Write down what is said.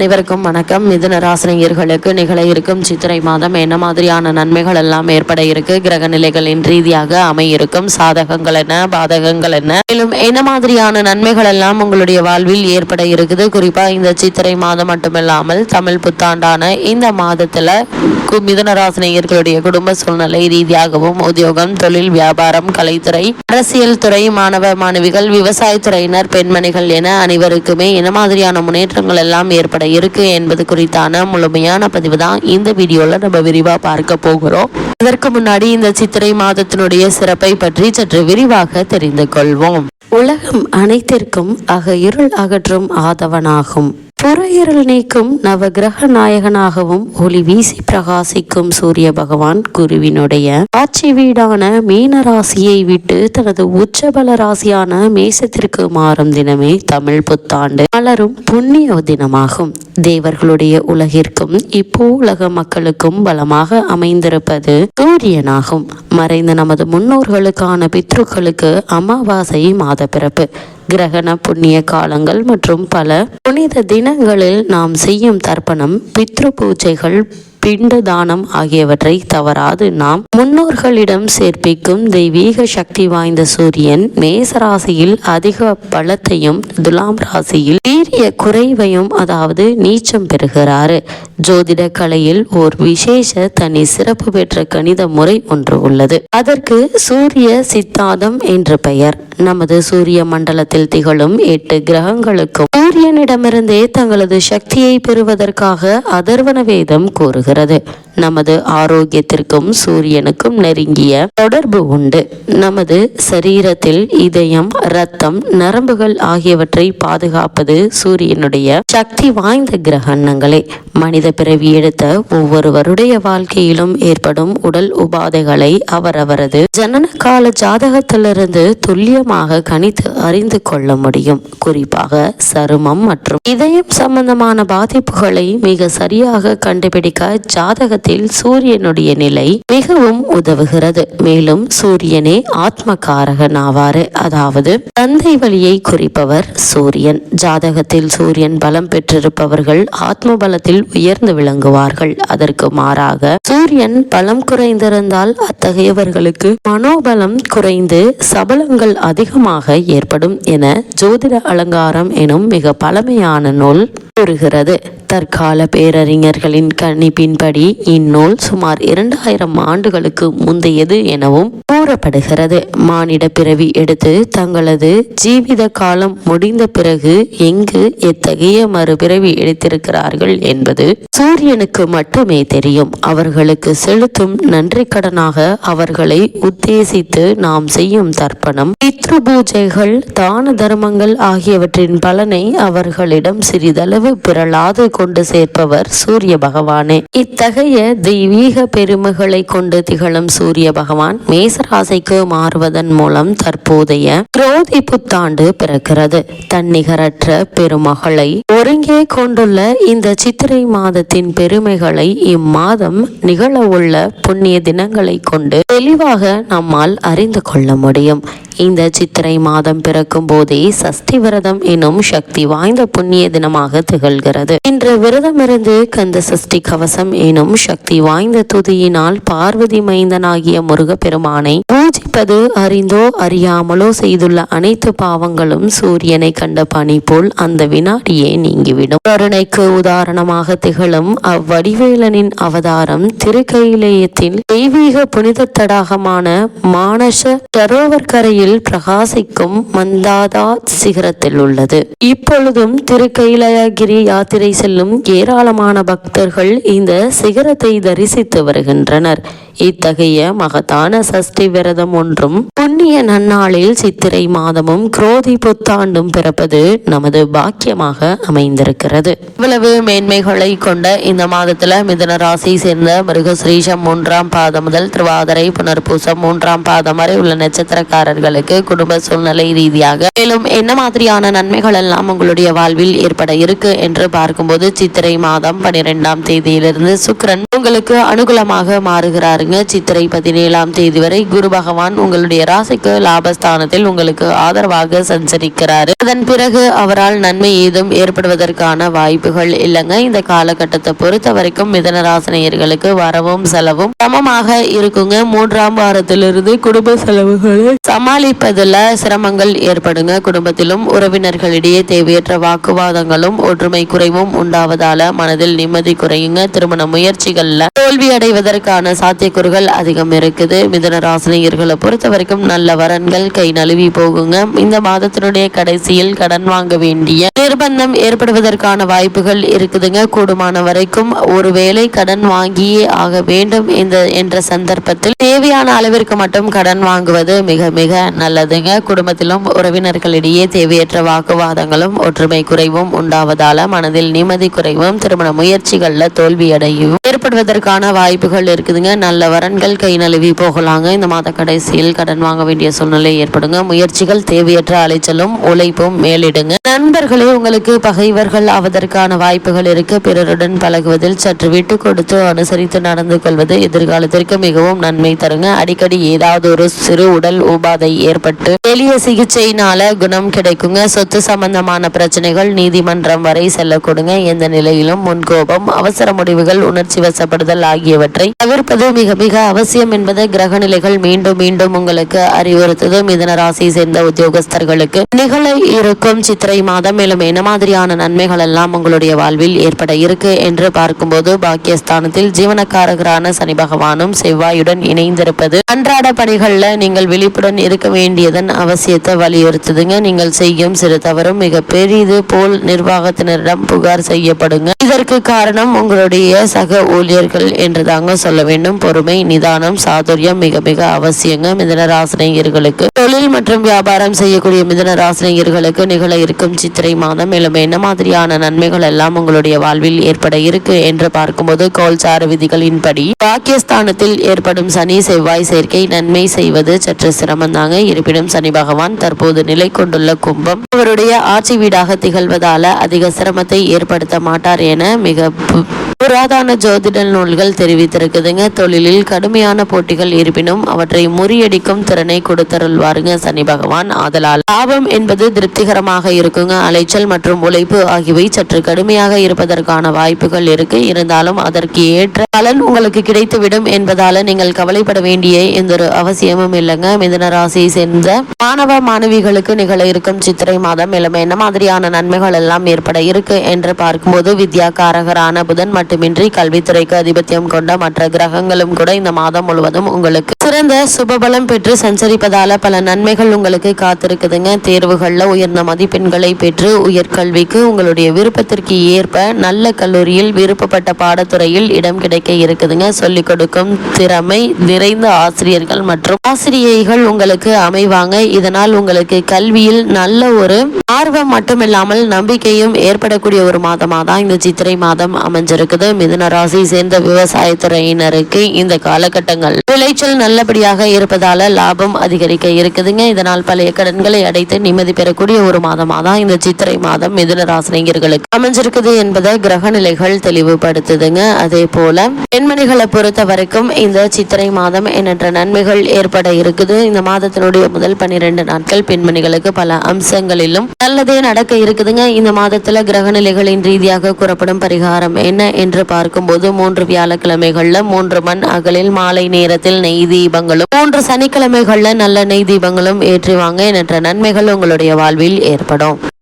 அனைவருக்கும் வணக்கம். மிதுன ராசினியர்களுக்கு நிகழ இருக்கும் சித்திரை மாதம் என்ன மாதிரியான நன்மைகள் எல்லாம் ஏற்பட இருக்கு? கிரக நிலைகளின் ரீதியாக அமையிருக்கும் சாதகங்கள் என்ன? பாதகங்கள் என்ன? மேலும் என்ன மாதிரியான நன்மைகள் எல்லாம் உங்களுடைய வாழ்வில் ஏற்பட இருக்குது? குறிப்பா இந்த சித்திரை மாதம் மட்டுமில்லாமல் தமிழ் புத்தாண்டான இந்த மாதத்துல கு- மிதுன ராசினியர்களுடைய குடும்ப சூழ்நிலை ரீதியாகவும் உத்தியோகம் தொழில் வியாபாரம் கலைத்துறை அரசியல் துறை மாணவ மாணவிகள் விவசாயத்துறையினர் பெண்மணிகள் என அனைவருக்குமே என்ன மாதிரியான முன்னேற்றங்கள் எல்லாம் ஏற்பட இருக்கு என்பது குறித்தான முழுமையான பதிவு தான் இந்த வீடியோல நம்ம விரிவா பார்க்க போகிறோம். அதற்கு முன்னாடி இந்த சித்திரை மாதத்தினுடைய சிறப்பை பற்றி சற்று விரிவாக தெரிந்து கொள்வோம். உலகம் அனைத்திற்கும் அக இருள் அகற்றும் ஆதவனாகும். புறையிரல் நீக்கும் நவகிரக நாயகனாகவும் ஒளி வீசி பிரகாசிக்கும் சூரிய பகவான் குருவினுடைய ஆட்சி வீடான மீன ராசியை விட்டு தனது உச்சபல ராசியான மேசத்திற்கு மாறும் தினமே தமிழ் புத்தாண்டு மலரும் புண்ணிய தினமாகும். தேவர்களுடைய உலகிற்கும் இப்போ உலக மக்களுக்கும் பலமாக அமைந்திருப்பது சூரியனாகும். மறைந்த நமது முன்னோர்களுக்கான பித்ருக்களுக்கு அமாவாசை மாத பிறப்பு கிரகண புண்ணிய காலங்கள் மற்றும் பல புனித தினங்களில் நாம் செய்யும் தர்ப்பணம் பித்ரு பூஜைகள் பிண்ட தானம் ஆகியவற்றை தவறாது. நாம் முன்னோர்களிடம் சேர்ப்பிக்கும் தெய்வீக சக்தி வாய்ந்த சூரியன் மேச ராசியில் அதிக பலத்தையும் துலாம் ராசியில் வீரிய குறைவையும் அதாவது நீச்சம் பெறுகிறாரு. ஜோதிட கலையில் ஓர் விசேஷ தனி சிறப்பு பெற்ற கணித முறை ஒன்று உள்ளது. அதற்கு சூரிய சித்தாந்தம் என்று பெயர். நமது சூரிய மண்டலத்தில் திகழும் எட்டு கிரகங்களுக்கும் சூரியனிடமிருந்தே தங்களது சக்தியை பெறுவதற்காக அதர்வன வேதம் கூறுகிறது. நமது ஆரோக்கியத்திற்கும் சூரியனுக்கும் நெருங்கிய தொடர்பு உண்டு. நமது சரீரத்தில் இதயம் இரத்தம் நரம்புகள் ஆகியவற்றை பாதுகாப்பது சூரியனுடைய சக்தி வாய்ந்த கிரகணங்களே. மனித பிறவி எடுத்த ஒவ்வொருவருடைய வாழ்க்கையிலும் ஏற்படும் உடல் உபாதைகளை அவரவரது ஜனன கால ஜாதகத்திலிருந்து துல்லியமாக கணித்து அறிந்து கொள்ள முடியும். குறிப்பாக சருமம் மற்றும் இதயம் சம்பந்தமான பாதிப்புகளை மிக சரியாக கண்டுபிடிக்க ஜாதகத்தில் சூரியனுடைய நிலை மிகவும் உதவுகிறது. மேலும் சூரியனே ஆத்ம காரகன் அதாவது தந்தை வழியை குறிப்பவர் சூரியன். ஜாதகத்தில் சூரியன் பலம் பெற்றிருப்பவர்கள் ஆத்ம பலத்தில் உயர்ந்து விளங்குவார்கள். அதற்கு மாறாக சூரியன் பலம் குறைந்திருந்தால் அத்தகையவர்களுக்கு மனோபலம் குறைந்து சபலங்கள் அதிகமாக ஏற்படும் என ஜோதிட அலங்காரம் எனும் மிக பழமையான நூல் கூறுகிறது. தற்கால பேரறிஞர்களின் கணிப்பின் கணிப்பின்படி இந்நூல் சுமார் இரண்டாயிரம் ஆண்டுகளுக்கு முந்தையது எனவும் கூறப்படுகிறது. மானிட பிறவி எடுத்து தங்களது ஜீவித காலம் முடிந்த பிறகு எங்கு எத்தகைய மறுபிறவி எடுத்திருக்கிறார்கள் என்பது சூரியனுக்கு மட்டுமே தெரியும். அவர்களுக்கு செலுத்தும் நன்றி கடனாக அவர்களை உத்தேசித்து நாம் செய்யும் தர்ப்பணம் பித்ரு பூஜைகள் தான தர்மங்கள் ஆகியவற்றின் பலனை அவர்களிடம் சிறிதளவு பிறளாது கொண்டு சேர்ப்பவர் சூரிய பகவானே. இத்தகைய தெய்வீக பெருமைகளை கொண்டு திகழும் சூரிய பகவான் மேசராசைக்கு மாறுவதன் மூலம் தற்போதைய குரோதி புத்தாண்டு பிறக்கிறது. தன்னிகரற்ற பெருமகளை ஒருங்கே கொண்டுள்ள இந்த சித்திரை மாதத்தின் பெருமைகளை இம்மாதம் நிகழவுள்ள புண்ணிய தினங்களை கொண்டு தெளிவாக நம்மால் அறிந்து கொள்ள முடியும். இந்த சித்திரை மாதம் பிறக்கும் போதே சஷ்டி விரதம் எனும் சக்தி வாய்ந்த புண்ணிய தினமாக திகழ்கிறது. இன்று விரதமிருந்து கந்த சஷ்டி கவசம் எனும் சக்தி வாய்ந்த துதியினால் பார்வதி மைந்தனாகிய முருகப்பெருமானை பூஜிப்பது அறிந்தோ அறியாமலோ செய்துள்ள அனைத்து பாவங்களும் சூரியனை கண்ட பணி போல் அந்த வினாடியே நீங்கிவிடும். கருணைக்கு உதாரணமாக திகழும் அவ்வடிவேலனின் அவதாரம் திருக்கையிலேயத்தின் தெய்வீக புனித தடாகமான மானச சரோவர் கரையில் பிரகாசிக்கும் மந்தாதா சிகரத்தில் உள்ளது. இப்பொழுதும் திருக்கைலயகிரி யாத்திரை செல்லும் ஏராளமான பக்தர்கள் இந்த சிகரத்தை தரிசித்து வருகின்றனர். இத்தகைய மகத்தான சஷ்டி விரதம் ஒன்றும் புண்ணிய நன்னாளில் சித்திரை மாதமும் குரோதி புத்தாண்டும் பிறப்பது நமது பாக்கியமாக அமைந்திருக்கிறது. இவ்வளவு மேன்மைகளை கொண்ட இந்த மாதத்துல மிதன ராசி சேர்ந்த மிருகஸ்ரீஷம் மூன்றாம் பாதம் முதல் திருவாதிரை புனர்பூசம் மூன்றாம் பாதம் வரை உள்ள நட்சத்திரக்காரர்கள் உங்களுக்கு குடும்ப சூழ்நிலை ரீதியாக மேலும் என்ன மாதிரியான நன்மைகள் எல்லாம் உங்களுடைய வாழ்வில் ஏற்பட இருக்கு என்று பார்க்கும்போது சித்திரை மாதம் பனிரெண்டாம் தேதியிலிருந்து சுக்கரன் உங்களுக்கு அனுகூலமாக மாறுகிறாருங்க. சித்திரை பதினேழாம் தேதி வரை குரு பகவான் உங்களுடைய ராசிக்கு லாபஸ்தானத்தில் உங்களுக்கு ஆதரவாக சஞ்சரிக்கிறார். அதன் பிறகு அவரால் நன்மை ஏதும் ஏற்படுவதற்கான வாய்ப்புகள் இல்லைங்க. இந்த காலகட்டத்தை பொறுத்த வரைக்கும் மிதனராசனையர்களுக்கு வரவும் செலவும் சமமாக இருக்குங்க. மூன்றாம் வாரத்திலிருந்து குடும்ப செலவுகளை சமாளிப்பதில் சிரமங்கள் ஏற்படுங்க. குடும்பத்திலும் உறவினர்களிடையே தேவையற்ற வாக்குவாதங்களும் ஒற்றுமை குறைவும் உண்டாவதால மனதில் நிம்மதி குறையுங்க. திருமண முயற்சிகள்ல தோல்வி அடைவதற்கான சாத்தியக்கூறுகள் அதிகம் இருக்குது. மிதன ராசினியர்களை பொறுத்த வரைக்கும் நல்ல வரன்கள் கை நழுவி போகுங்க. இந்த மாதத்தினுடைய கடைசியில் கடன் வாங்க வேண்டிய நிர்பந்தம் ஏற்படுவதற்கான வாய்ப்புகள் இருக்குதுங்க. கூடுமான வரைக்கும் ஒருவேளை கடன் வாங்கியே ஆக வேண்டும். இந்த என்ற சந்தர்ப்பத்தில் தேவையான அளவிற்கு மட்டும் கடன் வாங்குவது மிக மிக நல்லதுங்க. குடும்பத்திலும் உறவினர்களிடையே தேவையற்ற வாக்குவாதங்களும் ஒற்றுமை குறைவும் உண்டாவதால மனதில் நிம்மதி குறைவும் திருமண முயற்சிகள்ல தோல்வியடையும். ஏற்படுவதற்கான வாய்ப்புகள் இருக்குதுங்க. நல்ல வரன்கள் கை நழுவி போகலாங்க. இந்த மாத கடைசியில் கடன் வாங்க வேண்டிய சூழ்நிலை ஏற்படுங்க. முயற்சிகள் தேவையற்ற அலைச்சலும் உழைப்பும் மேலிடுங்க. நண்பர்களே உங்களுக்கு பகைவர்கள் ஆவதற்கான வாய்ப்புகள் இருக்கு. பிறருடன் பழகுவதில் சற்று விட்டு கொடுத்து அனுசரித்து நடந்து கொள்வது எதிர்காலத்திற்கு மிகவும் நன்மை தருங்க. அடிக்கடி ஏதாவது ஒரு சிறு உடல் உபாதை ஏற்பட்டு எளிய சிகிச்சையினால குணம் கிடைக்குங்க. சொத்து சம்பந்தமான பிரச்சனைகள் நீதிமன்றம் வரை செல்லக்கூடுங்க. எந்த நிலையிலும் முன்கோபம் அவசர முடிவுகள் உணர்ச்சி வசப்படுதல் ஆகியவற்றை தவிர்ப்பது மிக மிக அவசியம் என்பதை கிரக நிலைகள் மீண்டும் மீண்டும் உங்களுக்கு அறிவுறுத்தது மிதன ராசியை சேர்ந்த உத்தியோகஸ்தர்களுக்கு நிகழ இருக்கும் சித்திரை மாதம். மேலும் என்ன மாதிரியான நன்மைகள் எல்லாம் உங்களுடைய வாழ்வில் ஏற்பட இருக்கு என்று பார்க்கும்போது பாக்கியஸ்தானத்தில் ஜீவனக்காரகரான சனி பகவானும் செவ்வாயுடன் இணைந்திருப்பது. அன்றாட பணிகள்ல நீங்கள் விழிப்புடன் இருக்க வேண்டியதன் அவசியத்தை வலியுறுத்துதுங்க. நீங்கள் செய்யும் சிறு தவறும் மிக பெரிது போல் நிர்வாகத்தினரிடம் புகார் செய்யப்படுங்க. இதற்கு காரணம் உங்களுடைய சக ஊழியர்கள் என்று தாங்க சொல்ல வேண்டும். பொறுமை நிதானம் சாதுரியம் மிக மிக அவசியங்க. மிதன ராசினியர்களுக்கு தொழில் மற்றும் வியாபாரம் செய்யக்கூடிய மிதன ராசினியர்களுக்கு நிகழ இருக்கும் சித்திரை மாதம். மேலும் என்ன மாதிரியான நன்மைகள் எல்லாம் உங்களுடைய வாழ்வில் ஏற்பட இருக்கு என்று பார்க்கும்போது கோல்சார விதிகளின்படி பாக்கியஸ்தானத்தில் ஏற்படும் சனி செவ்வாய் சேர்க்கை நன்மை செய்வது சற்று சிரமந்தாங்க. இருப்பினும் சனி பகவான் தற்போது நிலை கொண்டுள்ள கும்பம். அவருடைய ஆட்சி வீடாக திகழ்வதால அதிக சிரமத்தை ஏற்படுத்த மாட்டார் என மிக புராதன ஜோதிட நூல்கள் தெரிவித்திருக்குதுங்க. தொழிலில் கடுமையான போட்டிகள் இருப்பினும் அவற்றை முறியடிக்கும் திறனை கொடுத்தருள்வாருங்க சனி பகவான். ஆதலால் லாபம் என்பது திருப்திகரமாக இருக்குங்க. அலைச்சல் மற்றும் உழைப்பு ஆகியவை சற்று கடுமையாக இருப்பதற்கான வாய்ப்புகள் இருக்கு. இருந்தாலும் அதற்கு ஏற்ற பலன் உங்களுக்கு கிடைத்துவிடும் என்பதால நீங்கள் கவலைப்பட வேண்டிய எந்த ஒரு அவசியமும் இல்லைங்க. மிதுன ராசியை சேர்ந்த மாணவ மாணவிகளுக்கு நிகழ இருக்கும் சித்திரை மாதம் மேலும் என்ன மாதிரியான நன்மைகள் எல்லாம் ஏற்பட இருக்கு என்று பார்க்கும்போது வித்யாகாரகரான புதன் மட்டுமின்றி கல்வித்துறைக்கு அதிபத்தியம் கொண்ட மற்ற கிரகங்களும் கூட இந்த மாதம் முழுவதும் உங்களுக்கு சிறந்த சுபபலம் பெற்று சஞ்சரிப்பதால பல நன்மைகள் உங்களுக்கு காத்திருக்குதுங்க. தேர்வுகள்ல உயர்ந்த மதிப்பெண்களை பெற்று உயர்கல்விக்கு உங்களுடைய விருப்பத்திற்கு ஏற்ப நல்ல கல்லூரியில் விருப்பப்பட்ட பாடத்துறையில் இடம் கிடைக்க இருக்குதுங்க. சொல்லிக் கொடுக்கும் திறமை நிறைந்த ஆசிரியர்கள் மற்றும் ஆசிரியைகள் உங்களுக்கு அமைவாங்க. இதனால் உங்களுக்கு கல்வியில் நல்ல ஒரு ஆர்வம் மட்டுமில்லாமல் நம்பிக்கையும் ஏற்படக்கூடிய ஒரு மாதமாக தான் இந்த சித்திரை மாதம் அமைஞ்சிருக்குது. மிதுன ராசி சேர்ந்த விவசாயத்துறையினருக்கு இந்த காலகட்டங்கள். விளைச்சல் நல்லபடியாக இருப்பதால லாபம் அதிகரிக்க இருக்குதுங்க. இதனால் பழைய கடன்களை அடைத்து நிம்மதி பெறக்கூடிய ஒரு மாதமாக தான் இந்த சித்திரை மாதம் மிதுன ராசினியர்களுக்கு அமைஞ்சிருக்குது என்பதை கிரக நிலைகள் தெளிவுபடுத்துதுங்க. அதே போல பெண்மணிகளை பொறுத்த வரைக்கும் இந்த சித்திரை மாதம் எண்ணற்ற நன்மைகள் ஏற்பட இருக்குது. இந்த மாதத்தினுடைய முதல் பனிரெண்டு நாட்கள் பெண்மணிகளுக்கு பல அம்சங்களிலும் நல்லதே நடக்க இருக்குதுங்க. இந்த மாதத்துல கிரக நிலைகளின் ரீதியாக கூறப்படும் பரிகாரம் என்ன என்று பார்க்கும்போது மூன்று வியாழக்கிழமைகள்ல மூன்று மண் அகலில் மாலை நேரத்தில் நெய் தீபங்களும் மூன்று சனிக்கிழமைகள்ல நல்ல நெய் தீபங்களும் ஏற்றி வாங்க எண்ணற்ற நன்மைகள் உங்களுடைய வாழ்வில் ஏற்படும்.